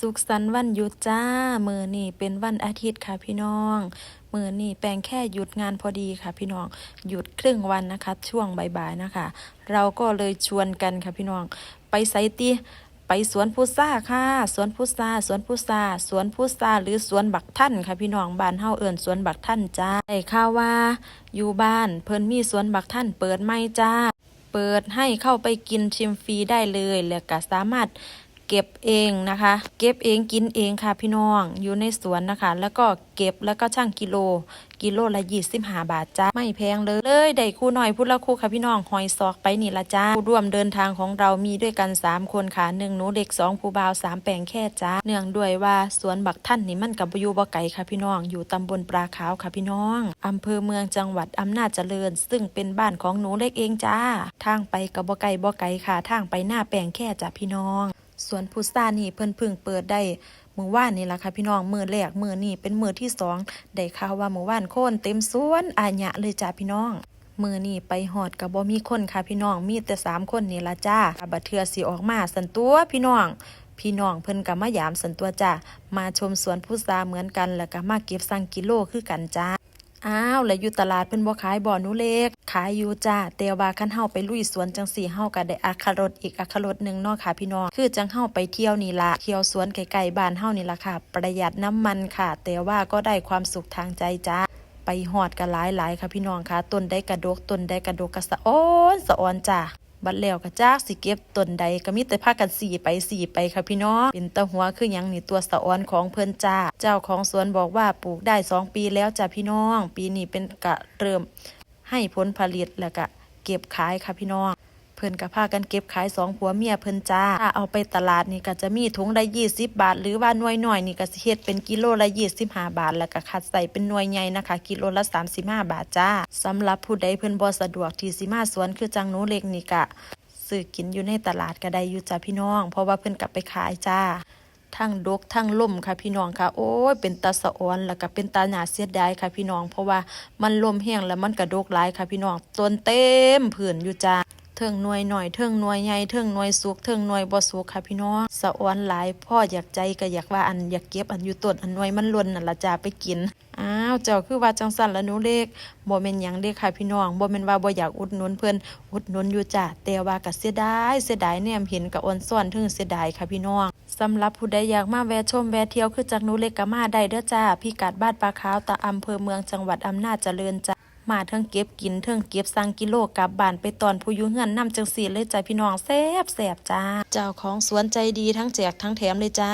สุขสันต์วันหยุดจ้า มือนี่เป็นวันอาทิตย์ค่ะพี่น้อง มือนี่แปลงแค่หยุดงานพอดีค่ะพี่น้อง หยุดครึ่งวันนะคะ ช่วงบ่ายๆนะคะ เราก็เลยชวนกันค่ะพี่น้อง ไปไซตีไปสวนพุทราค่ะ สวนพุทราสวนพุทราสวนพุทราหรือสวนบักท่านค่ะพี่น้องบ้านเฮาเอิ้นสวนบักท่านจ้าได้ข่าวว่า อยู่บ้านเพิ่นมีสวนบักท่านเปิดไม่จ้า เปิดให้เข้าไปกินชิมฟรีได้เลย แล้วก็สามารถ เก็บเองนะคะ เก็บเองกินเองค่ะพี่น้องอยู่ในสวนนะคะ แล้วก็เก็บแล้วก็ช่างกิโล กิโลละยี่สิบห้าบาทจ้าไม่แพงเลยเลยได้คู่หน่อยพูดละคู่ค่ะพี่น้องหอยซอกไปนี่ละจ้าผู้ร่วมเดินทางของเรามีด้วยกันสามคนค่ะหนึ่งหนูเด็กสองผู้บ่าวสามแปลงแค่จ้าเนื่องด้วยว่าสวนบักท่านนี่มันกับอยู่บ่ไก่ค่ะพี่น้องอยู่ตำบลปลาขาวค่ะพี่น้องอำเภอเมืองจังหวัดอำนาจเจริญ ซึ่งเป็นบ้านของหนูเล็กเองจ้า ทางไปกับบ่ไก่บ่ไก่ค่ะ ทางไปหน้าแปลงแค่จ้าพี่น้อง สวนพุทรานี่เพิ่นพึ่งเปิดได้มือว่านนี่ล่ะค่ะพี่น้องมือแรกมือนี่เป็นมือที่สองได้ข่าวว่ามือว่านโคนเต็มสวนอาญะเลยจ้าพี่น้องมือนี่ไปหอดกับบ่มีคนค่ะพี่น้องมีแต่สามคนนี่ละจ้าบัดเทือสิออกมาสันตัวพี่น้องพี่น้องเพิ่นกับมายามสันตัวจ้ามาชมสวนพุทราเหมือนกันแล้วก็มาเก็บสั่งกิโลคือกันจ้า อ้าวแล้วอยู่ตลาดเพิ่นบ่ขายบ่อนูเล็ก ขายอยู่จ้าแต่ว่าคันเฮาไปลุยสวนจังสี่เฮาก็ได้อัครสอีกอัครสหนึงเนาะค่ะพี่น้องคือจังเฮาไปเที่ยวนี่ละเที่ยวสวนไกลๆบ้านเฮานี่ละค่ะ ประหยัดน้ำมันค่ะ แต่ว่าก็ได้ความสุขทางใจจ้าไปหอดกันหลายๆค่ะพี่น้องค่ะต้นได้กระดกต้นได้กระดกกระสะอ้อนสะออนจ้า บัดแล้วก็จากสิเก็บต้นใดก็มีแต่พากันสี่ไปสี่ไปค่ะพี่น้องเป็นตะหัวคือยังนี่ตัวสะออนของเพิ่นจ้า เจ้าของสวนบอกว่าปลูกได้สองปีแล้วจ้าพี่น้อง ปีนี้เป็นกะเริ่มให้ผลผลิตแล้วก็เก็บขายค่ะพี่น้อง เพิ่นก็พากันเก็บขายสองผัวเมียเพิ่นจ้าถ้าเอาไปตลาดนี่ก็จะมีถุงละยี่สิบบาท หรือว่าหน่วยหน้อยนี่ก็สิเฮ็ดเป็นกิโลละยี่สิบห้าบาท แล้วก็คัดใส่เป็นหน่วยใหญ่นะคะ กิโลละสามสิบห้าบาทจ้าสำหรับผู้ใดเพิ่นบ่สะดวกที่สิมาสวนคือจังหนูเล็กนี่ก็ซื้อกินอยู่ในตลาดก็ได้อยู่จ้าพี่น้อง เพราะว่าเพิ่นกลับไปขายจ้าทั้งดกทั้งล่มค่ะพี่น้องค่ะ โอ้ยเป็นตาสะออนแล้วก็เป็นตาหนาเสียดายค่ะพี่น้อง เพราะว่ามันล่มแห้งแล้วมันกระดกหลายค่ะพี่น้องต้นเต็มผืนอยู่จ้า เทิงหน่วยหน่อยเทิงหน่วยใหญ่เทิงหน่วยสุกเทิงหน่วยบ่สุกค่ะพี่น้องสะออนหลายพ่ออยากใจก็อยากว่าอันอยากเก็บอันอยู่ต้นอันหน่วยมันล้นนั่นละจ้าไปกินอ้าวเจ้าคือว่าจังสันละหนูเล็กบ่แม่นหยังเด้ค่ะพี่น้องบ่แม่นว่าบ่อยากอุดหนุนเพิ่นอุดหนุนอยู่จ้าแต่ว่าก็เสียดายเสียดายแนมเห็นก็อ่อนซ่อนถึงเสียดายค่ะพี่น้องสำหรับผู้ใดอยากมาแวะชมแวะเที่ยวคือจากหนูเล็กก็มาได้เด้อจ้าพี่กัดบ้านปลาขาวตาอำเภอเมืองจังหวัดอำนาจเจริญจ้า มาเทิงเก็บกินเทิงเก็บสั่งกิโลกลับบ้านไปตอนผู้อยู่เฮือนนำจังสีเลยจ้าพี่น้องแซ่บแซ่บจ้า เจ้าของสวนใจดีทั้งแจกทั้งแถมเลยจ้า